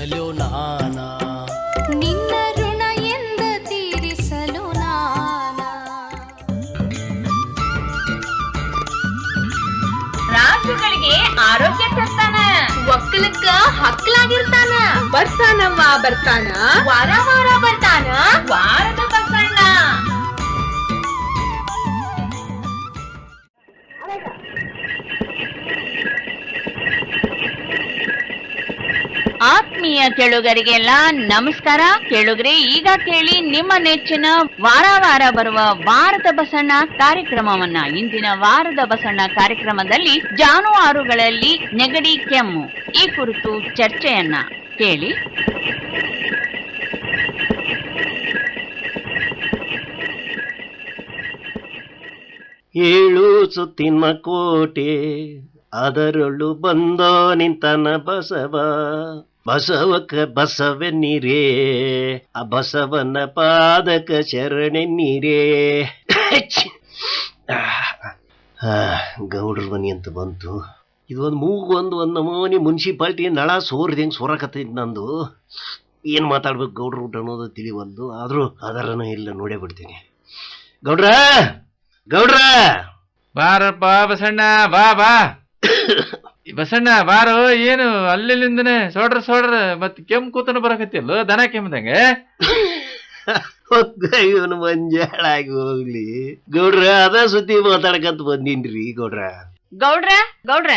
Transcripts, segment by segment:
ತೀರಿಸಲು ನಾನ. ನಿನ್ನ ಋಣ ಎಂದ ತೀರಿಸಲು ನಾನ. ರಾಜುಗಳಿಗೆ ಆರೋಗ್ಯ ತರ್ತಾನ ಒಕ್ಕಲಕ್ಕ ಹಕ್ಕಲಾಗಿರ್ತಾನ ಬರ್ತಾನವ್ವ ಬರ್ತಾನ. ವಾರ ವಾರ ಬರ್ತಾನ. ವಾರದ ಆತ್ಮೀಯ ಕೇಳುಗರಿಗೆಲ್ಲ ನಮಸ್ಕಾರ. ಕೇಳುಗರೆ ಈಗ ಕೇಳಿ ನಿಮ್ಮ ನೆಚ್ಚಿನ ವಾರ ವಾರ ಬರುವ ವಾರದ ಬಸಣ್ಣ ಕಾರ್ಯಕ್ರಮವನ್ನ. ಇಂದಿನ ವಾರದ ಬಸಣ್ಣ ಕಾರ್ಯಕ್ರಮದಲ್ಲಿ ಜಾನುವಾರುಗಳಲ್ಲಿ ನೆಗಡಿ, ಕೆಮ್ಮು ಈ ಕುರಿತು ಚರ್ಚೆಯನ್ನ ಕೇಳಿ. ಏಳು ಸುತ್ತಿನ ಕೋಟೆ ಅದರೊಳು ಬಂದೋ ನಿಂತನ ಬಸವ. ಬಸವಕ ಬಸವನ್ನಿರೇ, ಆ ಬಸವನ ಪಾದಕ ಶರಣೆ ನೀರೇ ಗೌಡ್ರ ಮನಿ ಅಂತ ಬಂತು. ಇದು ಒಂದು ಮೂಗು ಒಂದು ಒಂದು ನಮೂನಿ ಮುನ್ಸಿಪಾಲ್ಟಿ ನಳ ಸೋರ್ದಂಗೆ ಸೋರಕತ್ತೈತಿ ನಂದು. ಏನು ಮಾತಾಡ್ಬೇಕು ಗೌಡ್ರ ಊಟ ಅನ್ನೋದು ತಿಳಿವಲ್ದು ಆದರೂ ಅದರನ್ನು ಇಲ್ಲ, ನೋಡೇ ಬಿಡ್ತೀನಿ. ಗೌಡ್ರ! ಗೌಡ್ರ! ಬಾರಪ್ಪ ಬಸಣ್ಣ, ಬಾ ಬಾ. ಬಸಣ್ಣ ಬಾರೋ ಏನು ಅಲ್ಲಿಂದನೆ ಸೋಡ್ರ ಸೋಡ್ರ ಮತ್ ಕೆಂಪ್ ಕೂತನ ಬರಕತ್ತಿಲ್ಲ ದನ ಕೆಮ್ಮದಂಗೆ ಇವನು ಮಂಜಾಳಾಗಿ ಹೋಗ್ಲಿ. ಗೌಡ್ರ ಅದ ಸುದ್ದಿ ಮಾತಾಡಕಂತ ಬಂದಿನ್ರಿ ಗೌಡ್ರ. ಗೌಡ್ರ ಗೌಡ್ರ.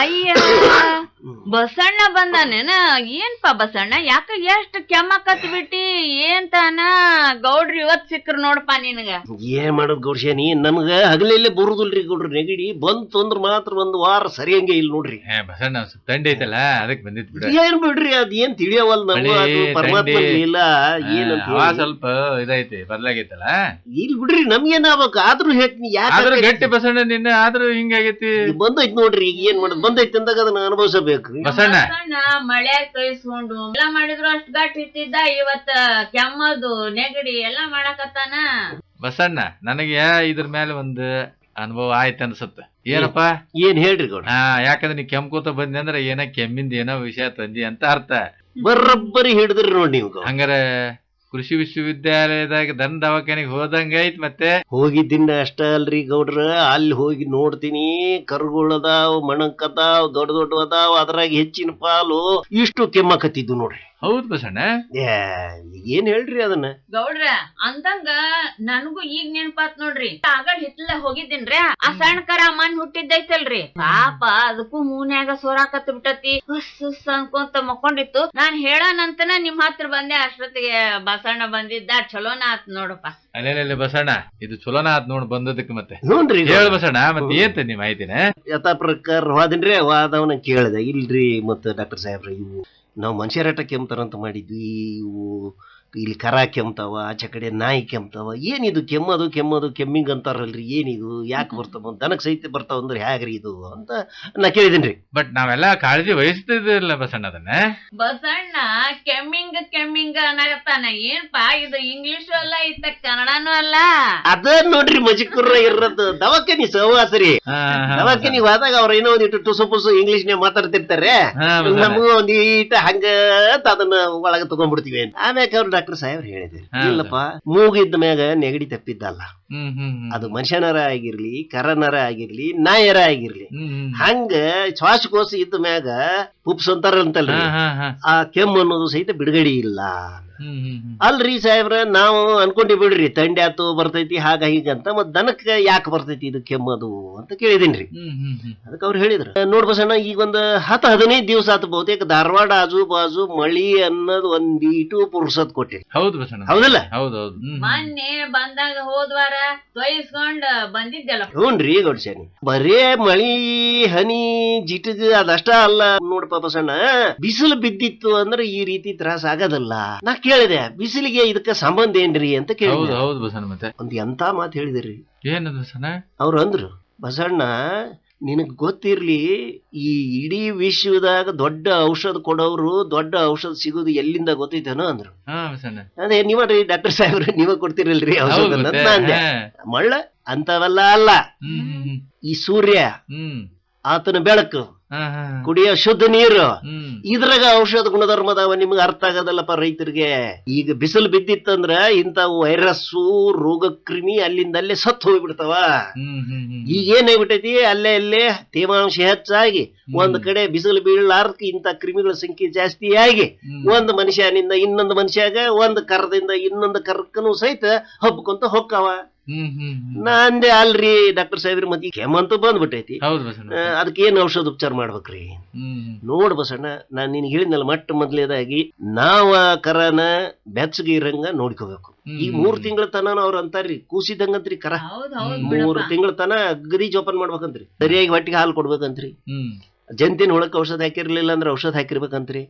ಅಯ್ಯ ಬಸಣ್ಣ ಬಂದಾನೇನ? ಏನ್ಪಾ ಬಸಣ್ಣ? ಯಾಕ ಎಷ್ಟ್ ಕೆಮ್ಮಕತ್ ಬಿಟ್ಟಿ ಏನ್ ತಾನ? ಗೌಡ್ರಿ ಇವತ್ ಸಿಕ್ಕ್ರ ನೋಡಪ್ಪ ನಿನಗ. ಏನ್ ಮಾಡೋದ್ ಗೌಡ್ಶಾನಿ ನಮ್ಗ ಹಗಲಿಲ್ಲ ಬರುದಿಲ್ರಿ ಗೌಡ್ರಿ ನೆಗಡಿ. ಬಂತು ಅಂದ್ರ ಮಾತ್ರ ಒಂದ್ ವಾರ ಸರಿಯಂಗೆ ಇಲ್ಲ ನೋಡ್ರಿ. ಏ ಬಸಣ್ಣ ಒಂದ್ ಸ್ವಲ್ಪ ಥಂಡಿ ಐತಲ್ಲ ಅದಕ್ಕೆ ಬಂದಿತ್ ಬಿಡ. ಏನ್ ಬಿಡ್ರಿ ಅದ್ ಏನ್ ತಿಳಿಯವಲ್ ಮಳಿ, ಪರಮಾತ್ಮ ಥಂಡಿ. ಇಲ್ಲ ಏನಂತ ಹವಾ ಹೇಳಿ. ಸ್ವಲ್ಪ ಇದೈತಿ ಬದಲಾಗೈತಲ್ಲ. ಇಲ್ ಬಿಡ್ರಿ ನಮ್ಗೇನಾಗ್ಬೇಕು ಆದ್ರೂ ಹೇಳ್ತೀನಿ ಆದ್ರೂ ಯಾಕೆ ಗಟ್ಟಿ ಬಸಣ್ಣ ನಿನ್ನೆ ಆದ್ರೂ ಹಿಂಗಾಗೈತಿ ಬಂದೈತ್ ನೋಡ್ರಿ ಈಗ ಏನ್ ಮಾಡೋದು ಬಂದೈತಿ ಅಂದಾಗ ಅದನ್ನ ಅನುಭವಿಸಬೇಕು ಬಸಣ್ಣ. ಬಸಣ್ಣ ಮಳೆ ಕೈಸ್ಕೊಂಡು ಎಲ್ಲ ಮಾಡಿದ್ರು ಅಷ್ಟ್ ಗಟ್ಟಿ ಇಟ್ಟಿದ್ದ ಇವತ್ತ ಕೆಮ್ಮದು ನೆಗಡಿ ಎಲ್ಲಾ ಮಾಡಕತ್ತಾನ. ಬಸಣ್ಣ ನನಗೆ ಇದ್ರ ಮೇಲೆ ಒಂದು ಅನುಭವ ಆಯ್ತು ಅನ್ಸುತ್ತೆ. ಏನಪ್ಪ? ಏನ್ ಹೇಳ್ರಿ ಗೌಡ ಹಾ ಯಾಕಂದ್ರೆ ನೀ ಕೆಮ್ ಕೂತ ಬಂದಿ ಅಂದ್ರೆ ಏನೋ ಕೆಮ್ಮಿಂದ ಏನೋ ವಿಷಯ ತಂದಿ ಅಂತ ಅರ್ಥ. ಬರೋಬ್ಬರಿ ಹಿಡಿದ್ರಿ ನೋಡಿ ನೀವು ಹಂಗಾರೆ ಕೃಷಿ ವಿಶ್ವವಿದ್ಯಾಲಯದಾಗ ದನ್ ದವಾಖಾನೆಗೆ ಹೋದಂಗ ಐತ್ ಮತ್ತೆ. ಹೋಗಿದ್ದಿಂದ ಅಷ್ಟ ಅಲ್ರಿ ಗೌಡ್ರ. ಅಲ್ಲಿ ಹೋಗಿ ನೋಡ್ತೀನಿ ಕರುಗಳದಾವ್ ಮಣಕ್ಕದಾವ್ ದೊಡ್ಡ ದೊಡ್ಡ ಅದಾವ್, ಅದ್ರಾಗ ಹೆಚ್ಚಿನ ಪಾಲು ಇಷ್ಟು ಕೆಮ್ಮಕತ್ತಿದ್ದು ನೋಡ್ರಿ. ಹೌದ್ ಬಸಣ್ಣ ಏ, ಏನ್ ಹೇಳ್ರಿ ಅದನ್ನ? ಗೌಡ್ರ ಅಂದಂಗ ನನಗೂ ಈಗ ನೆನಪಾತ್ ನೋಡ್ರಿ. ಆಗಳ ಹಿತ್ಲ ಹೋಗಿದ್ದೀನ್ರಿ ಆ ಸಣ್ಣ ಕರ ಮನ್ ಹುಟ್ಟಿದ್ದೈತಲ್ರಿ. ಪಾಪ ಅದಕ್ಕೂ ಮೂನ್ಯಾಗ ಸೋರಾಕತ್ ಬಿಟ್ಟತಿ. ಹುಸ್ ಹುಸ್ ಅನ್ಕೊಂತ ಮಕ್ಕೊಂಡಿತ್ತು. ನಾನ್ ಹೇಳನಂತನ ನಿಮ್ ಹತ್ರ ಬಂದೆ ಅಷ್ಟೊತ್ತಿಗೆ ಬಸಣ್ಣ ಬಂದಿದ್ದ ಚಲೋನ ಆತ್ ನೋಡಪ್ಪ. ಅಲ್ಲೇನಲ್ಲಿ ಬಸಣ್ಣ ಇದು ಚಲೋನ ಆತ್ ನೋಡ್ ಬಂದದಕ್ಕೆ ಮತ್ತೆ. ನೋಡ್ರಿ ಹೇಳ ಬಸಣ್ಣ ಮತ್ತೆ ಏನ್ ತಂದಿ ಮಾಹಿತಿನ? ಯಥಾ ಪ್ರಕಾರ ಹೋದನ್ರಿ ವಾದವನ್ನ ಕೇಳಿದೆ. ಇಲ್ರಿ ಮತ್ತ ಡಾಕ್ಟರ್ ಸಾಹೇಬ್ರ ಇವು ನಾವು ಮನುಷ್ಯರಾಟ ಕೆಮ್ತಾರಂತ ಮಾಡಿದ್ವಿ ಇವು ಇಲ್ಲಿ ಕರ ಕೆಮ್ತಾವ ಆಚೆ ಕಡೆ ನಾಯಿ ಕೆಮ್ತಾವ ಏನಿದು ಕೆಮ್ಮದು ಕೆಮ್ಮದು ಕೆಮ್ಮಿಂಗ್ ಅಂತಾರಲ್ರಿ ಏನಿದು ಯಾಕೆ ಬರ್ತಾವ ದನಕ್ ಸಹಿತ ಬರ್ತಾವ ಅಂದ್ರೆ ಹ್ಯಾಗ್ರಿ ಇದು ಅಂತ ನಾ ಕೇಳಿದೇನ್ರಿ. ಬಟ್ ನಾವೆಲ್ಲ ಕಾಳಜಿ ವಹಿಸ್ತಿದ್ದಿಲ್ಲ ಬಸಣ್ಣ ಅದನ್ನ? ಬಸಣ್ಣ ಕೆಮ್ಮಿಂಗ್ ಕೆಮ್ಮಿಂಗ್ ಅನ್ನಕತ್ತಾನ ಏನ್ಪಾ ಇದು ಇಂಗ್ಲಿಷ್ ಅಲ್ಲ ಇತ್ತ ಕನ್ನಡನೂ ಅಲ್ಲ? ಅದ ನೋಡ್ರಿ ಮಜಿಕುರ್ರ ಇರೋದು ದವಾಖಾನಿ ಸಹವಾಸರಿ ರೀ ಹಾ, ಹಾ, ದವಾಖಾನಿ ಹೋದಾಗ ಅವ್ರ ಏನೋ ಒಂದಿಟ್ಟು ಟುಸು ಪುಸು ಇಂಗ್ಲಿಷ್ ನೇ ಮಾತಾಡ್ತಿರ್ತಾರೆ. ಹಾ, ಬಸಣ್ಣ. ನಮಗೂ ಒಂದ್ ಈಟ ಹಂಗ ಅಂತ ಅದನ್ನ ಒಳಗ ತಗೊಂಡ್ಬಿಡ್ತೀವಿ ಆಮೇಲೆ ಆಮ್ಯಾಕ ಅವ್ರು ಡಾಕ್ಟರ್ ಸಾಹೇಬ್ರು ಹೇಳಿದ್ರು ಇಲ್ಲಪ್ಪ ಮೂಗಿದ್ದ ಮ್ಯಾಗ ನೆಗಡಿ ತಪ್ಪಿದ್ದಲ್ಲ. ಅದು ಮನುಷ್ಯನರ ಆಗಿರ್ಲಿ ಕರನರ ಆಗಿರ್ಲಿ ನಾಯರ ಆಗಿರ್ಲಿ. ಹಂಗ ಶ್ವಾಸಕೋಶ ಇದ್ದ ಮ್ಯಾಗ ಹಾ. ಆ ಕೆಮ್ಮು ಅನ್ನೋದು ಸಹಿತ ಬಿಡುಗಡೆ ಇಲ್ಲ ಹ್ಮ್, ಹ್ಮ್, ಹ್ಮ್. ಅಲ್ರಿ ಸಾಹೇಬ್ರ ನಾವು ಅನ್ಕೊಂಡಿ ಬಿಡ್ರಿ ತಂಡಿ ಆತು ಬರ್ತೈತಿ ಹಾಗ ಹೀಗಂತ ಮತ್ ದನಕ್ಕೆ ಯಾಕೆ ಬರ್ತೈತಿ ಇದು ಕೆಮ್ಮದು ಅಂತ ಕೇಳಿದೀನ್ರಿ ಹ್ಮ್, ಹ್ಮ್, ಹ್ಮ್. ಅದಕ್ಕೆ ಅವ್ರು ಹೇಳಿದ್ರು ನೋಡ್ ಬಸಣ್ಣ ಈಗ ಒಂದು ಹತ್ತು ಹದಿನೈದು ದಿವಸ ಆತು ಬಹುತೇಕ ಧಾರವಾಡ ಆಜು ಬಾಜು ಮಳಿ ಅನ್ನೋದು ಒಂದೀಟು ಪುರ್ಸತ್ ಕೊಟ್ಟಿರಿ ಹೌದು ಬಸಣ್ಣ ಹೌದಲ್ಲ ಹೌದೌದು. ಮೊನ್ನೆ ಬಂದಾಗ ಹೋದ್ವಾರ ತೊಯ್ಸ್ಕೊಂಡ್ ಬಂದಿದ್ದೆಲ್ಲ. ಹ್ಞೂನ್ರಿ ಬರೇ ಮಳಿ ಹನಿ ಜಿಟಗ್ ಅದಷ್ಟ ಅಲ್ಲ. ನೋಡ್ ಪಾಪ ಸಣ್ಣ ಬಿಸಿಲು ಬಿದ್ದಿತ್ತು ಅಂದ್ರೆ ಈ ರೀತಿ ತ್ರಾಸ ಆಗೋದಲ್ಲ. ನಾ ಕೇಳಿದೆ ಬಿಸಿಲಿಗೆ ಇದಕ್ಕ ಸಂಬಂಧ ಏನ್ರಿ ಅಂತ ಹೌದು ಕೇಳಿದೆ ಹೌದು ಬಸಣ್ಣ ಮತ್ತೆ. ಒಂದ್ ಎಂತ ಮಾತು ಹೇಳಿದ್ರಿ. ಏನದು ಬಸಣ್ಣ? ಅವ್ರು ಅಂದ್ರು ಬಸಣ್ಣ ನಿನಗ್ ಗೊತ್ತಿರ್ಲಿ ಈ ಇಡೀ ವಿಶ್ವದಾಗ ದೊಡ್ಡ ಔಷಧ ಕೊಡೋರು ದೊಡ್ಡ ಔಷಧ ಸಿಗೋದು ಎಲ್ಲಿಂದ ಗೊತ್ತೈತೇನೋ ಅಂದ್ರು ಅದೇ ನೀವೇ ಡಾಕ್ಟರ್ ಸಾಹೇಬ್ರು ನೀವ ಕೊಡ್ತಿರಲ್ರಿ ಔಷಧ ಅಂದೆ. ಮಳ್ಳ ಅಂತವೆಲ್ಲ ಅಲ್ಲ. ಈ ಸೂರ್ಯ ಆತನ ಬೆಳಕು. ಕುಡಿಯೋ ಶುದ್ಧ ನೀರು. ಇದ್ರಾಗ ಔಷಧ ಗುಣಧರ್ಮ ಅದಾವ ನಿಮ್ಗೆ ಅರ್ಥ ಆಗದಲ್ಲಪ್ಪ ರೈತರಿಗೆ. ಈಗ ಬಿಸಿಲು ಬಿದ್ದಿತ್ತಂದ್ರ ಇಂತ ವೈರಸ್ ರೋಗ ಕ್ರಿಮಿ ಅಲ್ಲಿಂದ ಅಲ್ಲೇ ಸತ್ತು ಹೋಗ್ಬಿಡ್ತಾವ ಈಗ ಏನಾಗ್ಬಿಟ್ಟೈತಿ ಅಲ್ಲೇ ಅಲ್ಲೇ ತೇವಾಂಶ ಹೆಚ್ಚಾಗಿ ಒಂದ್ ಕಡೆ ಬಿಸಿಲು ಬೀಳಲಾರ್ಕ ಇಂತ ಕ್ರಿಮಿಗಳ ಸಂಖ್ಯೆ ಜಾಸ್ತಿ ಆಗಿ ಒಂದ್ ಮನುಷ್ಯನಿಂದ ಇನ್ನೊಂದು ಮನುಷ್ಯಾಗ ಒಂದ್ ಕರದಿಂದ ಇನ್ನೊಂದು ಕರ್ಕನು ಸಹಿತ ಹಬ್ಕೊಂತ ಹೊಕ್ಕಾವ ಹ್ಮ್ ಹ್ಮ್ ಹ್ಮ್. ನಾ ಅಂದೆ ಅಲ್ರಿ ಡಾಕ್ಟರ್ ಸಾಹೇಬ್ರಿ ಮತ್ತೆ ಕೆಮ್ಮಂತೂ ಬಂದ್ಬಿಟ್ಟೈತಿ. ಹೌದು ಬಸಣ್ಣ. ಆ, ಅದಕ್ಕೆ ಏನ್ ಔಷಧ ಉಪಚಾರ ಮಾಡ್ಬೇಕ್ರಿ? ಹ್ಮ್ ನೋಡ್ ಬಸಣ್ಣ ನಾನ್ ನಿನ್ಗೆ ಹೇಳಿದ್ನಲ್ಲ ಮಟ್ಟ ಮೊದ್ಲೇದಾಗಿ ನಾವ ಕರನ ಬೆಚ್ಚಗೆ ಇರಂಗ ನೋಡ್ಕೋಬೇಕು. ಈ ಮೂರ್ ತಿಂಗಳ ತನ ಅವ್ರ ಅಂತಾರ್ರಿ ಕೂಸಿದಂಗಂತ್ರಿ ಕರ. ಹೌದ್ ಹೌದ್ ಹ್ಮ್. ಮೂರ್ ತಿಂಗಳ ತನ ಗರಿ ಜೋಪಾನ ಮಾಡ್ಬೇಕಂತ್ರಿ. ಸರಿಯಾಗಿ ಹೊಟ್ಟಿಗೆ ಹಾಲು ಕೊಡ್ಬೇಕಂತ್ರಿ. ಹ್ಮ್. ಜಂತಿನ ಹುಳಕ್ಕೆ ಔಷಧ ಹಾಕಿರ್ಲಿಲ್ಲ ಅಂದ್ರೆ ಔಷಧ ಹಾಕಿರ್ಬೇಕಂತ್ರಿ.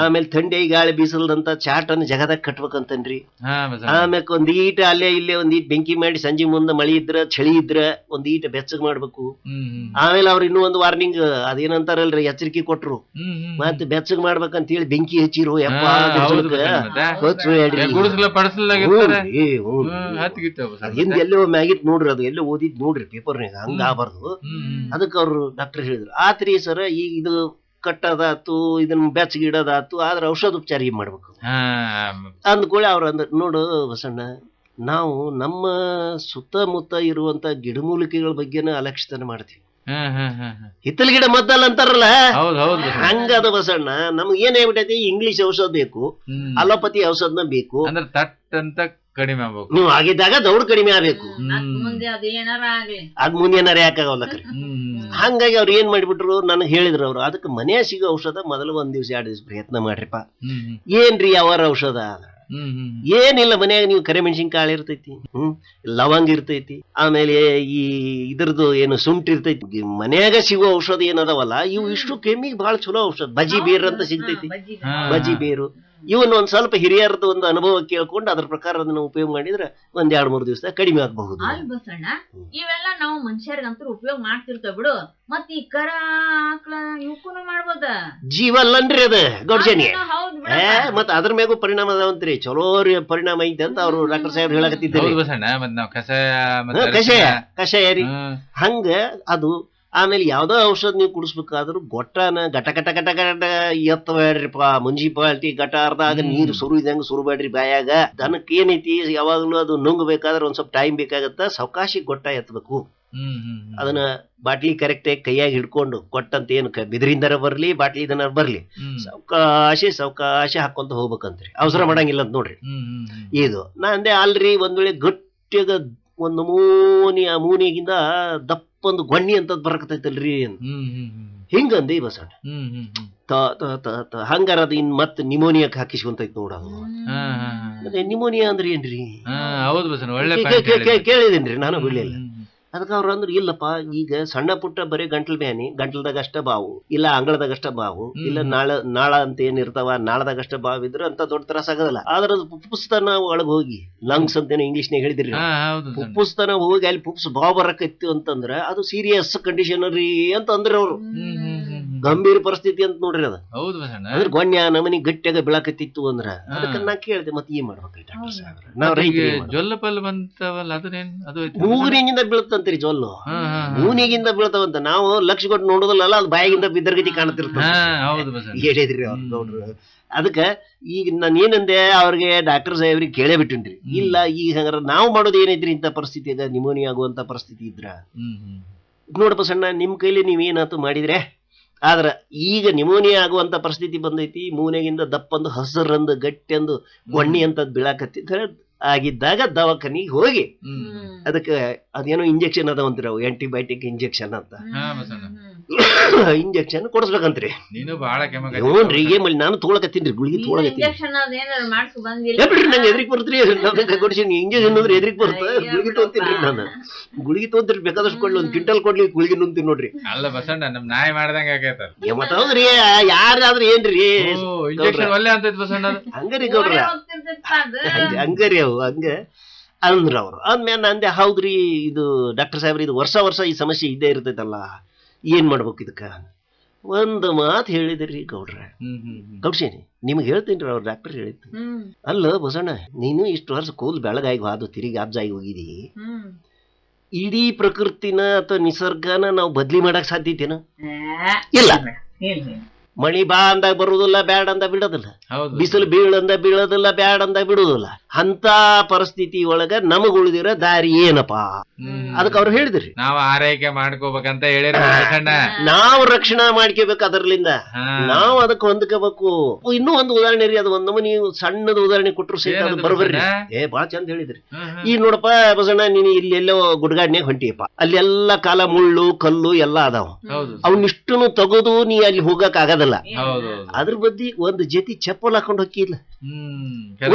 ಆಮೇಲೆ ಥಂಡಿ ಗಾಳಿ ಬೀಸಲ್ದಂತ ಚಾಟನ್ ಜಗದಾಗ ಕಟ್ಬೇಕಂತನ್ರಿ. ಆಮೇಲೆ ಒಂದ್ ಈಟ ಅಲ್ಲೇ ಇಲ್ಲೇ ಒಂದ್ ಈಟ್ ಬೆಂಕಿ ಮಾಡಿ ಸಂಜೆ ಮುಂದೆ ಮಳಿ ಇದ್ರ ಚಳಿ ಇದ್ರ ಒಂದ್ ಈಟ ಬೆಚ್ಚಗ್ ಮಾಡ್ಬೇಕು. ಆಮೇಲೆ ಅವ್ರ ಇನ್ನೂ ಒಂದು ವಾರ್ನಿಂಗ್ ಅದೇನಂತಾರಲ್ರಿ ಎಚ್ಚರಿಕೆ ಕೊಟ್ರು. ಮತ್ತೆ ಬೆಚ್ಚಗ್ ಮಾಡ್ಬೇಕಂತ ಹೇಳಿ ಬೆಂಕಿ ಹಚ್ಚಿರು ಯಪ್ಪ ಹೌದು ಎಲ್ಲೋ ಮ್ಯಾಗಿತ್ ನೋಡ್ರಿ ಅದು ಎಲ್ಲೋ ಓದಿದ್ ನೋಡ್ರಿ ಪೇಪರ್ನಾಗ ಹಂಗ ಆಗ್ಬಾರ್ದು. ಅದಕ್ಕೆ ಅವ್ರು ಡಾಕ್ಟರ್ ಹೇಳಿದ್ರು. ಆತ್ರಿ ಸರ್ ಈಗ ಇದು ಕಟ್ಟದಾತು ಇದನ್ನ ಬೆಚ್ಚಗಿಡೋದಾತು ಆದ್ರೆ ಔಷಧ ಉಪಚಾರ ಹೀಗೆ ಮಾಡ್ಬೇಕು. ಅಂದ್ಕೊಳ್ಳಿ ಅವ್ರು ಅಂದ್ರ ನೋಡು ಬಸಣ್ಣ ನಾವು ನಮ್ಮ ಸುತ್ತಮುತ್ತ ಇರುವಂತ ಗಿಡಮೂಲಿಕೆಗಳ ಬಗ್ಗೆನ ಅಲಕ್ಷಿತನ ಮಾಡ್ತೀವಿ. ಹಿತ್ತಲ ಗಿಡ ಮದ್ದಲ್ಲ ಅಂತಾರಲ್ಲ? ಹಂಗದ ಬಸಣ್ಣ ನಮ್ಗೆ ಏನ್ ಹೇಳ್ಬಿಟ್ಟೈತಿ? ಇಂಗ್ಲಿಷ್ ಔಷಧ ಬೇಕು. ಅಲೋಪತಿ ಔಷಧನ ಬೇಕು. ಅಂದ್ರೆ ತಟ್ ಅಂತ ಕಡಿಮೆ ಆಗ್ಬೇಕು. ನೀವು ಆಗಿದ್ದಾಗ ದೌಡ್ ಕಡಿಮೆ ಆಗ್ಬೇಕು. ಅದ್ ಮುಂದೆ ಅದ್ ಏನಾರ ಆಗ್ಲಿ. ಅದ್ ಮುಂದೆ ಏನಾರ ಯಾಕಾಗಲ್ಲಕ್ರಿ ಹ್ಮ್ ಹ್ಮ್. ಹಂಗಾಗಿ ಅವ್ರು ಏನ್ ಮಾಡಿಬಿಟ್ರು? ನನಗೆ ಹೇಳಿದ್ರು ಅವ್ರು ಅದಕ್ಕೆ ಮನೆಯ ಸಿಗೋ ಔಷಧ ಮೊದಲು ಒಂದ್ ದಿವ್ಸ ಎರಡು ದಿವ್ಸ ಪ್ರಯತ್ನ ಮಾಡ್ರಿಪ್ಪ. ಏನ್ರಿ ಯಾವ ಔಷಧ. ಏನಿಲ್ಲ ಮನ್ಯಾಗ ನೀವು ಕರಿಮೆಣಸಿನ್ಕಾಳು ಇರ್ತೈತಿ ಹ್ಮ್ ಲವಂಗ ಇರ್ತೈತಿ ಆಮೇಲೆ ಈ ಇದ್ರದ್ದು ಏನು ಸುಂಟ್ ಇರ್ತೈತಿ. ಮನೆಯಾಗ ಮನ್ಯಾಗ ಸಿಗೋ ಔಷಧ ಏನದವಲ್ಲ ಇವು ಇಷ್ಟು ಕೆಮ್ಮಿಗೆ ಬಹಳ ಚಲೋ ಔಷಧ. ಬಜಿ ಬೇರು ಅಂತ ಸಿಗ್ತೈತಿ. ಬಜಿ ಬೇರು. ಇವನ್ ಒಂದ್ ಸ್ವಲ್ಪ ಹಿರಿಯರದ ಒಂದು ಅನುಭವ ಕೇಳ್ಕೊಂಡು ಅದ್ರ ಪ್ರಕಾರ ಅದನ್ನ ಉಪಯೋಗ ಮಾಡಿದ್ರೆ ಒಂದ್ ಎರಡ್ ಮೂರ್ ದಿವಸ ಕಡಿಮೆ ಆಗಬಹುದು. ಬಸಣ್ಣ ಇವೆಲ್ಲ ನಾವು ಮನುಷ್ಯರ್ಗಂತೂ ಉಪಯೋಗ ಮಾಡ್ತಿರ್ತೇವ್ ಬಿಡು. ಮತ್ ಈ ಕರ ಆಕಳ ಇವಕ್ಕೂನು ಮಾಡ್ಬೋದ? ಜೀವ ಅಲ್ಲನ್ರಿ ಅದ ಗೌಡ್ಜನಿ. ಮತ್ ಅದ್ರ ಮೇಗೂ ಪರಿಣಾಮ ಅದಾವಂತ್ರಿ. ಚಲೋ ರೀ ಪರಿಣಾಮ ಐತೆ ಅಂತ ಅವರು ಡಾಕ್ಟರ್ ಸಾಹೇಬ್ ಹೇಳಕತ್ತಿದ್ದಾರೆ ಹೌದ್ ಬಸಣ್ಣ ಮತ್ ನಾವ್ ಕಷಾಯ ಮತ್ತೆ ಕಷಾಯ ಕಷಾಯ ರೀ ಹ್ಮ್. ಹಂಗ ಅದು ಆಮೇಲೆ ಯಾವ್ದೋ ಔಷಧ ನೀವು ಕುಡಿಸ್ಬೇಕಾದ್ರೂ ಗೊಟ್ಟನ ಗಟ ಗಟ ಗಟ ಗಟ ಎತ್ತಬೇಡ್ರಿಪ್ಪ ಮುನ್ಸಿಪಾಲ್ಟಿ ಅರ್ಧ ಹ್ಮ್. ನೀರು ಸುರಿದಂಗ ಸುರಬೇಡ್ರಿ ಬಾಯಾಗ ದನಕ್ಕೆ ಏನೈತಿ ಯಾವಾಗ್ಲೂ ಅದು ನುಂಗ್ಬೇಕಾದ್ರೆ ಒಂದ್ ಸ್ವಲ್ಪ ಟೈಮ್ ಬೇಕಾಗತ್ತ ಸಾವಕಾಶಿ ಗೊಟ್ಟ ಎತ್ತಬೇಕು. ಅದನ್ನ ಬಾಟ್ಲಿ ಕರೆಕ್ಟ್ ಆಗಿ ಕೈಯಾಗಿ ಹಿಡ್ಕೊಂಡು ಕೊಟ್ಟಂತ ಏನು ಕ- ಬರಲಿ ಬಾಟ್ಲಿ ಇದನ್ನ ಬರ್ಲಿ. ಸಾವಕಾಶಿ ಸಾವಕಾಶಿ ಹಾಕೊಂತ ಹೋಗ್ಬೇಕಂತ್ರಿ. ಅವಸರ ಮಾಡಂಗಿಲ್ಲ ಅಂತ ನೋಡ್ರಿ. ಇದು ನಾ ಅಂದೆ ಅಲ್ರಿ ಒಂದ್ ವೇಳೆ ಗಟ್ಟಿಯಾಗ ಒಂದ್ ಮೂನಿ ಆ ಮೂನಿಗಿಂದ ದಪ್ಪೊಂದು ಗೊಣ್ಣಿ ಅಂತ ಬರಕತೈತಲ್ರಿ. ಹಿಂಗಂದೆ ಬಸಣ್ಣ ಹಂಗಾರ ಅದು ಇನ್ ಮತ್ ನಿಮೋನಿಯಾಕ್ ಹಾಕಿಸ್ಕೊಂತೈತ್ ನೋಡ ನಿಮೋನಿಯಾ ಅಂದ್ರೆ ಏನ್ರಿ. ಕೇಳಿದೇನ್ರಿ ನಾನು ಬಿಡ್ಲಿಲ್ಲ. ಅದಕ್ಕೆ ಅವ್ರು ಅಂದ್ರೆ ಇಲ್ಲಪ್ಪ ಈಗ ಸಣ್ಣ ಪುಟ್ಟ ಬರೀ ಗಂಟ್ಲು ಬ್ಯಾನಿ ಗಂಟ್ಲದಾಗ ಅಷ್ಟ ಬಾವು ಇಲ್ಲ ಅಂಗಳದಾಗ ಅಷ್ಟ ಬಾವು ಇಲ್ಲ ನಾಳ ನಾಳ ಅಂತ ಏನಿರ್ತಾವ ನಾಳದಾಗ ಅಷ್ಟ ಬಾವು ಇದ್ರೆ ಅಂತ ದೊಡ್ಡ ತ್ರಾಸ ಆಗೋದಿಲ್ಲ ಆದ್ರೆ ಅದು ಪುಪ್ಪಸ್ತನ ಒಳಗ್ ಹೋಗಿ ಲಂಗ್ಸ್ ಅಂತ ಏನೋ ಇಂಗ್ಲಿಷ್ನ್ಯಾಗ ಹೇಳಿದ್ರಿ ಪುಪ್ಪಸ್ತನ ಹೋಗಿ ಅಲ್ಲಿ ಪುಪ್ಸ್ ಬಾವು ಬರಕೈತಿ ಅಂತಂದ್ರೆ ಅದು ಸೀರಿಯಸ್ ಕಂಡೀಷನ್ ರೀ ಅಂತ ಅಂದ್ರೆ ಅವ್ರು. ಗಂಭೀರ ಪರಿಸ್ಥಿತಿ ಅಂತ ನೋಡ್ರಿ ಅದ. ಹೌದು ಅಂದ್ರೆ ಗೊಣ್ಯ ನಮನಿ ಗಟ್ಟಿಯಾಗ ಬೆಳಕತ್ತಿತ್ತು ಅಂದ್ರ ಅದಕ್ಕೆ ನಾ ಕೇಳಿದೆ ಮತ್ತೆ ಏನ್ ಮಾಡ್ಬೇಕ್ರಿ ಡಾಕ್ಟರ್ ಸಾಹೇಬ್ರು? ನಾವ್ ಜೊಲ್ಲ ಪಲ್ ಬಂತವಲ್ಲ ಅದನ್ನೇನ್ ಅದು? ಮೂಗಿನಿಂದ ಬೀಳುತ್ತಂತ್ರಿ ಜೊಲ್ಲು. ಹಾ ಹಾ ಹಾ. ಮೂನಿಗಿಂದ ಬೀಳ್ತಾವಂತ. ನಾವು ಲಕ್ಷ ಕೊಟ್ಟು ನೋಡೋದಲ್ಲ ಅದು ಬಾಯಿಗಿಂದ ಬಿದ್ದರ್ಗತಿ ಕಾಣತಿರ್ತ ಹಾ ಹೌದು ಬಸಣ್ಣ. ಹೇಳಿದ್ರಿ ಅವ್ರು ನೋಡ್ರಿ ಅದಕ್ಕ ಈಗ ನಾನು ಏನಂದೆ ಅವ್ರಿಗೆ ಡಾಕ್ಟರ್ ಸಾಹೇಬ್ರಿಗೆ ಕೇಳೇ ಬಿಟ್ಟಿನ್ರಿ. ಇಲ್ಲ ಈಗ ಹಂಗಾರ ನಾವು ಮಾಡೋದು ಏನೈತ್ರಿ ಇಂಥ ಪರಿಸ್ಥಿತಿಯಾಗ ನಿಮೋನಿಯಾ ಆಗುವಂತ ಪರಿಸ್ಥಿತಿ ಇದ್ರ? ನೋಡಪ್ಪ ಸಣ್ಣ ನಿಮ್ ಕೈಲಿ ನೀವೇನಾತು ಮಾಡಿದ್ರೆ? ಆದ್ರ ಈಗ ನಿಮೋನಿಯಾ ಆಗುವಂತ ಪರಿಸ್ಥಿತಿ ಬಂದೈತಿ ಮೂನೆಗಿಂದ ದಪ್ಪಂದು ಹಸರಂದು ಗಟ್ಟಿಯಂದು ಗೊಣ್ಣಿ ಅಂತದ್ ಬೀಳಾಕತ್ತಿದ್ರೆ ಆಗಿದ್ದಾಗ ದವಾಖಾನಿಗೆ ಹೋಗಿ. ಅದಕ್ಕೆ ಅದೇನೋ ಇಂಜೆಕ್ಷನ್ ಅದಾವಂತಿರವು ಆಂಟಿಬಯೋಟಿಕ್ ಇಂಜೆಕ್ಷನ್ ಅಂತ. ಇಂಜೆಕ್ಷನ್ ಕೊಡಿಸ್ಬೇಕಂತ್ರಿ. ನೀನು ಬಹಳ ಕೆಮ್ಮ ಹ್ಞೂನ್ರಿ ಈಗ ಮಲ್ಲಿ ನಾನು ತೊಗೊಳಕತ್ತೀನಿ ಗುಳಿಗೆ ನೀನು ತೊಗೊಳಕತ್ತೀನಿ ಇಂಜೆಕ್ಷನ್ ಅದ್ ಏನಾರ ಮಾಡ್ಸು ಬಂದಿಲ್ಲ. ಬಿಡ್ರಿ ನಂಗೆ ಎದ್ರಿಕ್ ಬರ್ತ್ರಿ ನಮ್ಗೆ ಕೊಡಿಸಿ ಇಂಜೆಕ್ಷನ್ ಅಂದ್ರೆ ಎದ್ರಿಗೆ ಬರುತ್ತೆ? ಗುಳಿಗೆ ತೊಗೊಂತೀನಿ ನಾನು. ಗುಳಿಗೆ ತೊಗೊಂತೀರಿ ಬೇಕಾದಷ್ಟು ಕೊಡ್ಲಿ ಒಂದು ಕ್ವಿಂಟಲ್ ಕೊಡ್ಲಿ ಗುಳಿಗೆ ನುಂಗ್ತೀನಿ ನೋಡ್ರಿ. ಅಲ್ಲ ಬಸಣ್ಣ ನಮ್ ನಾಯಿ ಮಾಡ್ದಂಗ ಆಗೈತ ಏ ಮತ್ತ ಹೌದ್ರಿ ಯಾರಾದ್ರೂ ಏನ್ರಿ ಇಂಜೆಕ್ಷನ್ ಒಳ್ಳೆ ಅಂತೈತ್ ಬಸಣ್ಣ. ಹಂಗರಿ ಗೌಡ್ರ. ಹಂಗರಿ ಅವು ಹಂಗ. ಅಂದ್ರ ಅವ್ರು. ಅಂದ್ಮೇಲೆ ಅಂದೆ ಹೌದ್ರಿ ಇದು ಡಾಕ್ಟರ್ ಸಾಹೇಬ್ರಿ ಇದು ವರ್ಷ ವರ್ಷ ಈ ಸಮಸ್ಯೆ ಇದ್ದೇ ಇರ್ತೈತಲ್ಲ. ಏನ್ ಮಾಡ್ಬೇಕು ಇದಕ್ಕ? ಒಂದು ಮಾತು ಹೇಳಿದ್ರಿ ಗೌಡ್ರ. ಗೌಡ್ಸೇನಿ ನಿಮ್ಗೆ ಹೇಳ್ತೀನಿ ಅವ್ರ ಡಾಕ್ಟರ್ ಹೇಳಿದ್ದು. ಹ್ಮ್. ಅಲ್ಲ ಬಸಣ್ಣ ನೀನು ಇಷ್ಟು ವರ್ಷ ಕೂಲ್ ಬೆಳಗಾಗಿ ಹಾದು ತಿರುಗಿ ಅಬ್ಜಾಗಿ ಹೋಗಿದಿ. ಇಡೀ ಪ್ರಕೃತಿನ ಅಥವಾ ನಿಸರ್ಗನ ನಾವು ಬದ್ಲಿ ಮಾಡಕ್ ಸಾಧ್ಯತೆನ ಇಲ್ಲ, ಇಲ್ಲ. ಮಳಿ ಬಾ ಅಂದ ಬರುವುದಿಲ್ಲ ಬ್ಯಾಡ ಅಂದ ಬಿಡೋದಿಲ್ಲ. ಬಿಸಿಲು ಬೀಳಂದ ಬೀಳೋದಿಲ್ಲ ಬ್ಯಾಡ ಅಂದ ಬಿಡುವುದಿಲ್ಲ ಅಂತ ಪರಿಸ್ಥಿತಿ ಒಳಗ ನಮಗ ಉಳಿದಿರೋ ದಾರಿ ಏನಪ್ಪಾ. ಅದಕ್ಕೆ ಅವ್ರು ಹೇಳಿದ್ರಿ. ನಾವು ಆರೈಕೆ ಮಾಡ್ಕೋಬೇಕಂತ ಹೇಳಿರ ನಾವು ರಕ್ಷಣಾ ಮಾಡ್ಕೋಬೇಕು ಅದರ್ಲಿಂದ. ನಾವು ಅದಕ್ಕೆ ಹೊಂದ್ಕೋಬೇಕು. ಇನ್ನೂ ಒಂದು ಉದಾಹರಣೆ ರೀ ಅದು ಒಂದು ನೀವು ಸಣ್ಣದ ಉದಾಹರಣೆ ಕೊಟ್ಟರು ಸಹಿತ ಅದು ಏ ಬಹಳ ಚಂದ ಹೇಳಿದ್ರಿ. ಈ ನೋಡಪ್ಪ ಬಸಣ್ಣ ನೀನು ಇಲ್ಲಿ ಎಲ್ಲೋ ಗುಡ್ಗಾಡ್ನ್ಯಾಗ ಹೊಂಟಿಯಪ್ಪ. ಅಲ್ಲೆಲ್ಲಾ ಕಾಲ ಮುಳ್ಳು ಕಲ್ಲು ಎಲ್ಲಾ ಅದಾವ. ಅವನ್ನಿಷ್ಟನ್ನು ತೆಗೆದು ನೀ ಅಲ್ಲಿ ಹೋಗಕ್ ಆಗದಲ್ಲ ಹೌದು. ಅದ್ರ ಬದಿ ಒಂದು ಜೊತೆ ಚಪ್ಪಲ್ ಹಾಕೊಂಡು ಹೋಗಿಲ್ಲ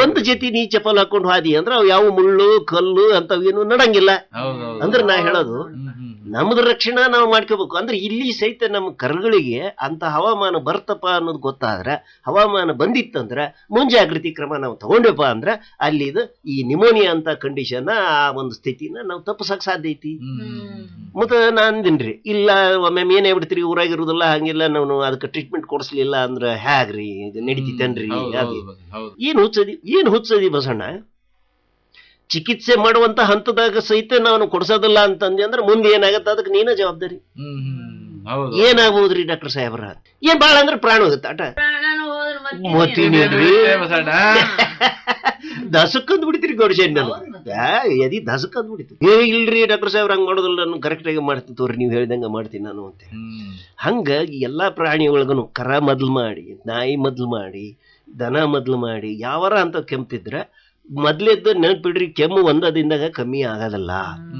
ಒಂದು ಜೊತೆ ನೀ ಚಪ್ಪಲ್ ಹಾಕೊಂಡು ಹಾದಿ ಅಂದ್ರೆ ಅವು ಯಾವ ಮುಳ್ಳು ಕಲ್ಲು ಅಂತವೇನು ನಡಂಗಿಲ್ಲ. ಅಂದ್ರೆ ನಾ ಹೇಳೋದು. ನಮ್ದು ರಕ್ಷಣಾ ನಾವು ಮಾಡ್ಕೋಬೇಕು. ಅಂದ್ರೆ ಇಲ್ಲಿ ಸಹಿತ ನಮ್ಮ ಕರುಗಳಿಗೆ ಅಂತ ಹವಾಮಾನ ಬರ್ತಪ್ಪ ಅನ್ನೋದು ಗೊತ್ತಾದ್ರೆ ಹವಾಮಾನ ಬಂದಿತ್ತಂದ್ರೆ ಮುಂಜಾಗೃತಿ ಕ್ರಮ ನಾವು ತಗೊಂಡೆಪ್ಪ ಅಂದ್ರೆ ಅಲ್ಲಿದು ಈ ನಿಮೋನಿಯಾ ಅಂತ ಕಂಡೀಷನ್ ಆ ಒಂದು ಸ್ಥಿತಿನ ನಾವು ತಪ್ಪಿಸಕ್ ಸಾಧ್ಯ ಐತಿ. ಮತ್ತ ನಾನು ಅಂದಿನ್ರಿ ಇಲ್ಲ ಒಮ್ಮೆ ಏನೇ ಬಿಡ್ತೀರಿ ಊರಾಗಿರುದಿಲ್ಲ ಹಂಗಿಲ್ಲ ನಾವು ಅದಕ್ಕೆ ಟ್ರೀಟ್ಮೆಂಟ್ ಕೊಡಿಸ್ಲಿಲ್ಲ ಅಂದ್ರೆ ಹ್ಯಾಗ್ರಿ ಇದು ನಡೀತಿತ್ತನ್ರಿ. ಏನ್ ಹುಚ್ಚದಿ ಏನ್ ಹುಚ್ಚದಿ ಬಸಣ್ಣ? ಚಿಕಿತ್ಸೆ ಮಾಡುವಂತ ಹಂತದಾಗ ಸಹಿತ ನಾನು ಕೊಡ್ಸೋದಿಲ್ಲ ಅಂತಂದೆ ಅಂದ್ರೆ ಮುಂದೆ ಏನಾಗತ್ತೆ? ಅದಕ್ಕೆ ನೀನ ಜವಾಬ್ದಾರಿ. ಏನಾಗ್ಬೋದ್ರಿ ಡಾಕ್ಟರ್ ಸಾಹೇಬ್ರ? ಏನ್ ಬಾಳ ಅಂದ್ರೆ ಪ್ರಾಣ ಹೋಗುತ್ತೆ. ಆಟ. ದಸಕ್ಕಂದ್ ಬಿಡ್ತೀರಿ ಗೌಡ್ಸೇನ್ ನಾನು. ಎದಿ ದಸಕ್ಕಂದ್ ಬಿಡಿತು ಏ ಇಲ್ರಿ ಡಾಕ್ಟರ್ ಸಾಹೇಬ್ರ ಹಂಗ ಮಾಡೋದಿಲ್ಲ. ನಾನು ಕರೆಕ್ಟ್ ಆಗಿ ಮಾಡ್ತೀನಿ ತೋರಿ ನೀವು ಹೇಳ್ದಂಗ ಮಾಡ್ತೀನಿ ನಾನು ಅಂತ. ಹಂಗ ಎಲ್ಲಾ ಪ್ರಾಣಿ ಒಳಗನು ಕರ ಮೊದ್ಲು ಮಾಡಿ ನಾಯಿ ಮೊದ್ಲು ಮಾಡಿ ದನ ಮೊದ್ಲು ಮಾಡಿ ಯಾವಾರ ಅಂತ ಕೆಮ್ತಿದ್ರೆ ಮೊದ್ಲೆದ್ದು ನೆನ್ಪಿಡ್ರಿ ಕೆಮ್ಮು ಒಂದ ದಿನದಾಗ ಕಮ್ಮಿ ಆಗೋದಲ್ಲ.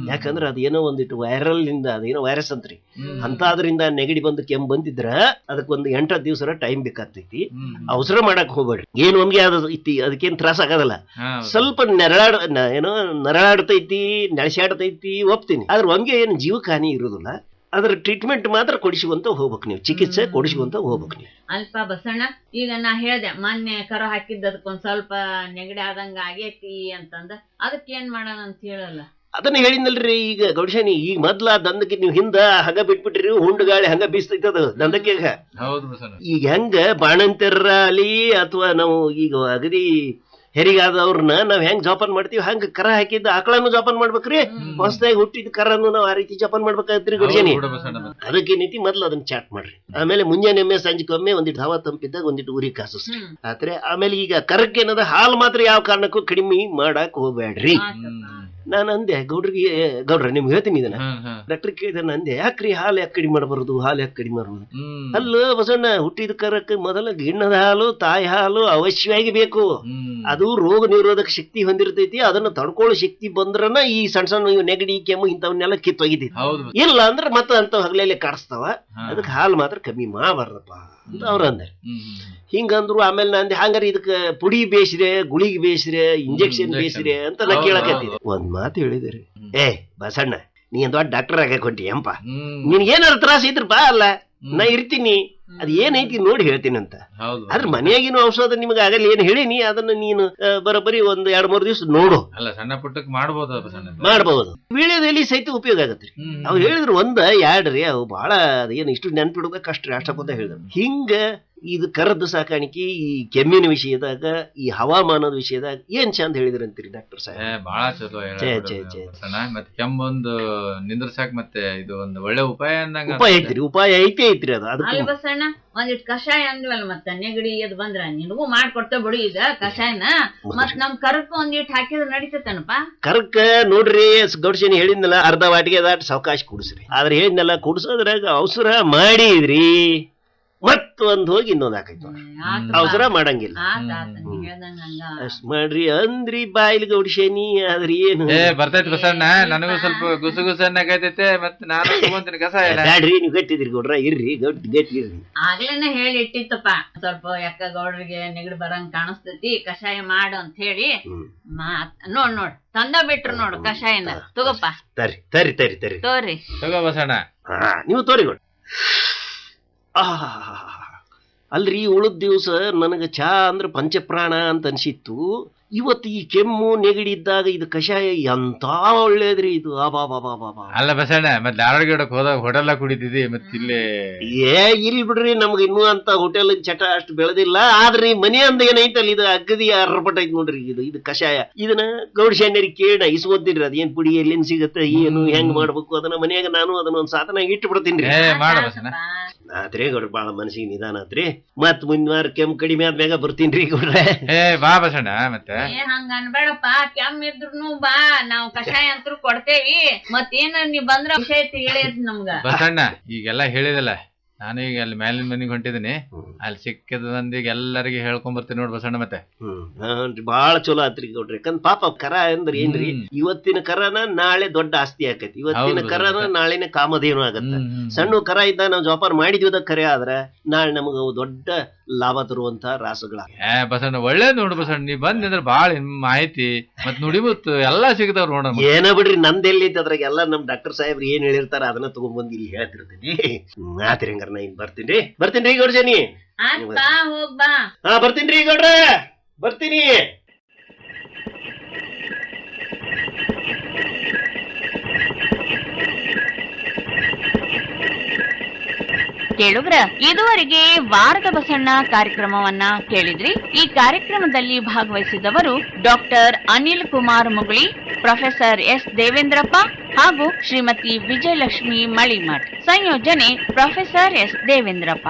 ಯಾಕಂದ್ರೆ ಅದೇನೋ ಒಂದಿಟ್ಟು ವೈರಲ್ ಇಂದ ಅದೇನೋ ವೈರಸ್ ಅಂತ್ರಿ. ಅಂತಾದ್ರಿಂದ ನೆಗಡಿ ಬಂದು ಕೆಮ್ಮು ಬಂದಿದ್ರ ಅದಕ್ಕೆ ಒಂದು ಎಂಟತ್ತು ದಿವಸ ಟೈಮ್ ಬೇಕಾಗ್ತೈತಿ. ಅವಸರ ಮಾಡಕ್ ಹೋಗ್ಬೇಡ್ರಿ. ಏನ್ ಒಮ್ಗೆ ಅದು ಐತಿ ಅದಕ್ಕೇನ್ ತ್ರಾಸ ಆಗೋದಲ್ಲ. ಸ್ವಲ್ಪ ನೆರಳಾಡ ಏನೋ ನರಳಾಡ್ತೈತಿ ನೆಳಸಾಡ್ತೈತಿ ಒಪ್ತೀನಿ. ಆದ್ರೆ ಒಮ್ಗೆ ಏನು ಜೀವಕ್ಕೆ ಹಾನಿ ಇರುದಿಲ್ಲ. ಅದ್ರ ಟ್ರೀಟ್ಮೆಂಟ್ ಮಾತ್ರ ಕೊಡಿಸುವಂತ ಹೋಗ್ಬೇಕು ನೀವು. ಚಿಕಿತ್ಸೆ ಕೊಡಿಸುವಂತ ಹೋಗ್ಬೇಕು ನೀವು. ಅಲ್ಪ ಬಸಣ್ಣ ಈಗ ನಾ ಹೇಳ್ದೆ ಮೊನ್ನೆ ಕರ ಹಾಕಿದ್ದ ಅದಕ್ಕೊಂದ್ ಸ್ವಲ್ಪ ನೆಗಡಿ ಆದಂಗ ಆಗೇತಿ ಅಂತಂದ. ಅದಕ್ಕೆ ಏನ್ ಮಾಡೋಣ ಅಂತ ಹೇಳಲ್ಲ. ಅದನ್ನ ಹೇಳಿದ್ನಲ್ರಿ ಈಗ ಗೌಡಶಾನಿ ಈಗ ಮೊದ್ಲ ದಂದಕ್ಕೆ ನೀವು ಹಿಂದ ಹಂಗ ಬಿಟ್ಬಿಟ್ರಿ ಹುಂಡು ಗಾಳಿ ಹಂಗ ಬೀಸ್ತೈತದ ಅದು ದಂದಕ್ಕೆ ಹೌದು ಬಸಣ್ಣ. ಈಗ ಹೆಂಗ ಬಾಣಂತಿರ್ರ ಅಲ್ಲಿ ಅಥವಾ ನಾವು ಈಗ ಅಗದಿ ಹೆರಿಗಾದವ್ರನ್ನ ನಾವ್ ಹೆಂಗ್ ಜೋಪಾನ ಮಾಡ್ತೀವಿ ಹಂಗ ಕರ ಹಾಕಿದ್ದ ಆಕಳನ್ನು ಜೋಪಾನ ಮಾಡ್ಬೇಕ್ರಿ. ಹೊಸದಾಗಿ ಹುಟ್ಟಿದ ಕರನ್ನು ನಾವು ಆ ರೀತಿ ಜೋಪಾನ ಮಾಡ್ಬೇಕಾಗತ್ರಿ ಗುರುಜನಿ ಅದಕ್ಕೆ ನೀತಿ ಮೊದ್ಲು ಅದನ್ನ ಚಾಟ್ ಮಾಡ್ರಿ. ಆಮೇಲೆ ಮುಂಜಾನೆ ಒಮ್ಮೆ ಸಂಜೆಗೊಮ್ಮೆ ಒಂದಿಟ್ಟು ಹವಾ ತಂಪಿದ್ದಾಗ ಒಂದಿಟ್ಟು ಉರಿ ಕಾಸಿಸ್ರಿ. ಹ್ಮ್. ಆದ್ರೆ ಆಮೇಲೆ ಈಗ ಕರಕ್ಕೆ ಏನದ ಹಾಲು ಮಾತ್ರ ಯಾವ ಕಾರಣಕ್ಕೂ ಕಡಿಮೆ ಮಾಡಕ್ ಹೋಗ್ಬೇಡ್ರಿ. ನಾನು ಅಂದೆ ಗೌಡ್ರಿಗೆ ಗೌಡ್ರ ನಿಮ್ಗೆ ಹೇಳ್ತೀನಿ ಇದನ್ನ. ಡಾಕ್ಟರ್ ಕೇಳಿದ ಅಂದೆ ಯಾಕ್ರಿ ಹಾಲು ಯಾಕೆ ಕಡಿಮೆ ಮಾಡಬಾರದು ಹಾಲು ಯಾಕೆ ಕಡಿಮೆ ಮಾಡಬಾರದು. ಅಲ್ಲ ಬಸಣ್ಣ ಹುಟ್ಟಿದ ಕರಕ್ಕೆ ಮೊದಲ ಗಿಣ್ಣದ ಹಾಲು ತಾಯಿ ಹಾಲು ಅವಶ್ಯವಾಗಿ ಬೇಕು. ಅದು ರೋಗ ನಿರೋಧಕ ಶಕ್ತಿ ಹೊಂದಿರ್ತೈತಿ ಅದನ್ನ ತಡ್ಕೊಳ್ಳೋ ಶಕ್ತಿ ಬಂದ್ರನ ಈ ಸಣ್ಣ ಸಣ್ಣ ನೆಗಡಿ ಕೆಮ್ಮು ಇಂಥವನ್ನೆಲ್ಲ ಕಿತ್ತೊಗಿದೈತಿ. ಇಲ್ಲ ಅಂದ್ರೆ ಮತ್ತೆ ಅಂತ ಹಗಲೇ ಕಾಡಿಸ್ತಾವ. ಅದಕ್ಕೆ ಹಾಲು ಮಾತ್ರ ಕಮ್ಮಿ ಮಾಡಬಾರ್ದಪ್ಪ. ಅಂತ ಅವ್ರ. ಹಿಂಗಂದ್ರು ಆಮೇಲೆ ನಂದೆ ಹಂಗಾರೆ ಇದಕ್ಕೆ ಪುಡಿ ಬೇಯಿಸ್ರೆ ಗುಳಿಗೆ ಬೇಯಿಸ್ರೆ ಇಂಜೆಕ್ಷನ್. ಬೇಯಿಸ್ರೆ ಅಂತ ನಾ ಕೇಳಕತ್ತಿದ್ದೆ ಒಂದ್ ಮಾತು ಹೇಳಿದ್ರಿ. ಏ ಬಸಣ್ಣ ನೀ ದೊಡ್ಡ ಡಾಕ್ಟರ್ ಆಗಕ್ ಹೊಂಟಿ ಎಂಪ. ನಿನ್ಗೇನಾರ ತ್ರಾಸ ಇದ್ರಪ್ಪ ಅಲ್ಲ. ನಾ ಇರ್ತೀನಿ ಅದ್ ಏನೈತಿ ನೋಡಿ ಹೇಳ್ತೀನಿ ಅಂತ. ಆದ್ರೆ ಮನೆಯಾಗಿನ ಔಷಧ ನಿಮ್ಗೆ ಆಗಲ್ಲ. ಏನ್ ಹೇಳಿನಿ ಅದನ್ನ ನೀನು ಬರೋಬ್ಬರಿ ಒಂದ್ ಎರಡ್ ಮೂರ್ ದಿವಸ ನೋಡು. ಅಲ್ಲ ಸಣ್ಣ ಪುಟ್ಟಕ್ ಮಾಡ್ಬೋದು ಬಸಣ್ಣ ಮಾಡಬಹುದು ವೀಳ್ಯದಲ್ಲಿ ಸಹಿತ ಉಪಯೋಗ ಆಗತ್ರಿ. ಅವ್ರು ಹೇಳಿದ್ರು ಒಂದ ಎರಡ್ರಿ ಅವು ಬಹಳ ಏನು ಇಷ್ಟು ನೆನ್ಪಿಡೋದ ಕಷ್ಟ ರೀ ಅಷ್ಟಕ್ಕೊಂದ ಹೇಳಿದ್ರು. ಹಿಂಗ ಇದು ಕರದ್ದು ಸಾಕಾಣಿಕೆ ಈ ಕೆಮ್ಮಿನ ವಿಷಯದಾಗ ಈ ಹವಾಮಾನದ ವಿಷಯದಾಗ ಏನ್ ಚಂದ ಹೇಳಿದ್ರಂತೀರಿ ಡಾಕ್ಟರ್ ಏ ಸಾಹೇಬ್ ಬಾಳ ಚಲೋ. ಮತ್ತೆ ಕೆಮ್ಮೊಂದು ನಿಂದ್ರಸಾಕ್ ಮತ್ತೆ ಇದು ಒಂದು ಒಳ್ಳೆ ಉಪಾಯ ಅಂದಂಗ ಉಪಾಯ ಐತ್ರಿ ಉಪಾಯ ಐತಿ ಐತ್ರಿ ಅದು. ಅಲ್ಲಿ ಅದಕ್ಕೆ ಬಸಣ್ಣ ಒಂದಿಟ್ ಕಷಾಯ ಅಂದ್ವಲ್ಲ ಮತ್ತ ನೆಗಡಿ ಅದು ಬಂದ್ರ ನಿನಗೂ ಮಾಡ್ಕೊಡ್ತೇವ್ ಬಿಡು ಈಗ ಕಷಾಯನ. ಮತ್ ನಮ್ ಕರಕ್ ಒಂದಿಟ್ ಹಾಕಿದ್ರೆ ನಡೀತೇನಪ್ಪ ಕರ್ಕ ನೋಡ್ರಿ ಗೌಡ್ಸೇನಿ ಹೇಳಿದ್ನಲ್ಲ ಅರ್ಧ ವಾಟಿಗೆ ದಾಟ್ ಸಾವಕಾಶ ಕುಡಿಸ್ರಿ. ಆದ್ರೆ ಹೇಳಿದ್ನಲ್ಲ ಕುಡಿಸೋದ್ರಾಗ ಅವಸರ ಮಾಡಿದ್ರಿ. ಮತ್ ಒಂದ್ ಹೋಗಿ ಇನ್ನೊಂದ್ ಹಾಕೈತಿ ಅವಸರ ಮಾಡಂಗಿಲ್ಲ. ಅಷ್ಟ್ ಮಾಡ್ರಿ ಅಂದ್ರಿ ಬಾಯಿಲ್ ಗೌಡ್ಸೇನಿ ಆದ್ರೆ ಏನು? ಏ ಬರ್ತೈತಿ ಬಸಣ್ಣ ನನಗೂ ಸ್ವಲ್ಪ ಗುಸು ಗುಸು ಅನ್ನಕೈತೈತೆ ಮತ್ತೆ ನಾನು ತಗೊಂತೀನಿ ಕಸ ಬ್ಯಾಡ್ರಿ ನೀವು ಗಟ್ಟಿದ್ರಿ ಗೌಡ್ರ ಇರ್ರಿ ಗಟ್ಟಿ ಗಟ್ಟಿ ಇರ್ರಿ ಆಗ್ಲೇನೆ ಹೇಳಿ ಇಟ್ಟಿತ್ತಪ್ಪ. ಸ್ವಲ್ಪ ಯಾಕ ಗೌಡ್ರಿಗೆ ನೆಗಡಿ ಬರಂಗ್ ಕಾಣಿಸ್ತೈತಿ ಕಷಾಯ ಮಾಡು ಅಂತ ಹೇಳಿ. ಮಾತ್ ನೋಡ್ ನೋಡ್ ತಂದ ಬಿಟ್ರು ನೋಡು ಕಷಾಯನ. ತಗೋಪ್ಪ. ತರಿ ತರಿ ತರಿ ತರಿ. ತೋರಿ. ತಗೋ ಬಸಣ್ಣ. ಹಾ ನೀವು ತೋರಿ ಗೌಡ್ರ. ಆಹಾಹಾಹಾ. ಅಲ್ರಿ ಉಳಿದ ದಿವಸ ನನಗೆ ಚಾ ಅಂದ್ರೆ ಪಂಚಪ್ರಾಣ ಅಂತ ಅನ್ಸಿತ್ತು ಇವತ್ತು ಈ ಕೆಮ್ಮು ನೆಗಡಿ ಇದ್ದಾಗ ಇದು ಕಷಾಯ ಎಂತ ಒಳ್ಳೇದ್ರಿ ಇದು. ಅಲ್ಲ ಬಸಣ್ಣ ಮತ್ತೆ ಧಾರವಾಡಕ್ಕೆ ಹೋದಾಗ ಹೋಟೆಲ್ ಕುಡಿತಿದ್ದಿ ಮತ್ತೆ ಇಲ್ಲಿ ಏ ಇಲ್ಲಿ ಬಿಡ್ರಿ ನಮ್ಗೆ ಇನ್ನೂ ಅಂತ ಹೋಟೆಲ್ ಚಟ ಅಷ್ಟು ಬೆಳೆದಿಲ್ಲ. ಆದ್ರೆ ಮನೆ ಅಂದ ಏನೈತಲ್ಲ ಇದು ಅಗದಿ ಅರ್ಪಟ ಐತ್ ನೋಡ್ರಿ ಇದು ಇದು ಕಷಾಯ. ಇದನ್ನ ಗೌಡಶಾನ್ಯರಿಗೆ ಕೇಳ ಇಸ್ಕೊತೀನ್ರಿ ಅದೇನ್ ಪುಡಿ ಎಲ್ಲಿಂದ ಸಿಗತ್ತೆ ಏನು ಹೆಂಗ್ ಮಾಡ್ಬೇಕು ಅದನ್ನ ಮನೆಯಾಗ ನಾನು ಅದನ್ನ ಒಂದ್ ಸಾಧನ ಇಟ್ಟು ಬಿಡ್ತೀನಿ ಏ ಮಾಡ ಬಸಣ್ಣ. ಆತ್ರಿ ಗೌಡ್ರ ಬಾಳ ಮನಸ್ಸಿಗೆ ನಿಧಾನ ಆತ್ರಿ. ಮತ್ ಮುಂದಿನ ವಾರ ಕೆಮ್ಮು ಕಡಿಮೆ ಆದ್ಮ್ಯಾಗ ರೀ ಗೌಡ್ರೆ. ಏ ಬಾ ಬಸಣ್ಣ ಮತ್ತೆ. ಏ ಹಂಗ ಅನ್ಬೇಡಪ್ಪ. ಕೆಮ್ಮ ಇದ್ರುನು ಬಾ. ನಾವ್ ಕಷಾಯ ಅಂತೂ ಕೊಡ್ತೇವಿ. ಮತ್ತೇನ ನೀ ಬಂದ್ರ ವಿಷಯ ತಿಳಿಯದ್ ನಮ್ಗ. ಬಸಣ್ಣ ಈಗೆಲ್ಲ ಹೇಳಿದಲ್ಲ ನಾನು ಈಗ ಅಲ್ಲಿ ಮೇಲಿನ ಮನೆಗೆ ಹೊಂಟಿದ್ದೀನಿ ಅಲ್ಲಿ ಸಿಕ್ಕಿದ ಮಂದಿಗೆ ಎಲ್ಲರಿಗೆ ಹೇಳ್ಕೊಂಡ್ ಬರ್ತೀನಿ ನೋಡಿ ಬಸಣ್ಣ ಮತ್ತೆ. ಬಹಳ ಬಾಳ ಚಲೋ ಆತ್ರಿ ನೋಡ್ರಿ. ಯಾಕಂದ್ ಪಾಪ ಕರ ಅಂದ್ರ ಏನ್ರಿ? ಇವತ್ತಿನ ಕರನ ನಾಳೆ ದೊಡ್ಡ ಆಸ್ತಿ ಆಕತಿ. ಇವತ್ತಿನ ಕರನ ನಾಳಿನ ಕಾಮಧೇನು ಆಗತ್ತ. ಸಣ್ಣ ಕರ ಇದ್ದ ನಾವು ಜೋಪಾನ ಮಾಡಿದ್ವಿ ಕರೆ ಆದ್ರ ನಾಳೆ ನಮಗ ದೊಡ್ಡ ಲಾಭ ತರುವಂತ ರಾಸುಗಳ ಏ ಬಸಣ್ಣ ಒಳ್ಳೇದ್ ನೋಡು ಬಸಣ್ಣ. ನೀ ಬಂದ್ರೆ ಬಾಳ ಮಾಹಿತಿ ಮತ್ ನುಡಿಮುತ್ತು ಎಲ್ಲಾ ಸಿಗ್ತಾವ್ ನೋಡ ಏನ ಬಿಡ್ರಿ ನಂದೆಲ್ಲಿ ಅದ್ರಾಗ ಎಲ್ಲಾ ನಮ್ ಡಾಕ್ಟರ್ ಸಾಹೇಬ್ರು ಏನ್ ಹೇಳಿರ್ತಾರ ಅದನ್ನ ತಗೊಂಡ್ಬಂದು ಇಲ್ಲಿ ಹೇಳ್ತಿರ್ತೀನಿ. ಮಾತ್ರ ಹಂಗಾರ ನಾ ಇನ್ ಬರ್ತೀನಿ ಬರ್ತೀನಿ ಗೌಡ್ಜನಿ ಆತ್ ಬಾ ಹೋಗ್ ಬಾ. ಹಾ ಬರ್ತೀನಿ ಗೌಡ್ರ. ಬರ್ತೀನಿ. ಕೇಳುಗ್ರ ಇದುವರೆಗೆ ವಾರದ ಬಸಣ್ಣ ಕಾರ್ಯಕ್ರಮವನ್ನ ಕೇಳಿದ್ರಿ. ಈ ಕಾರ್ಯಕ್ರಮದಲ್ಲಿ ಭಾಗವಹಿಸಿದವರು doctor Anil Kumar Muguli professor S Devendrappa ಹಾಗೂ ಶ್ರೀಮತಿ ವಿಜಯಲಕ್ಷ್ಮಿ ಮಳಿಮಠ್. ಸಂಯೋಜನೆ ಪ್ರೊಫೆಸರ್ ಎಸ್ ದೇವೇಂದ್ರಪ್ಪ.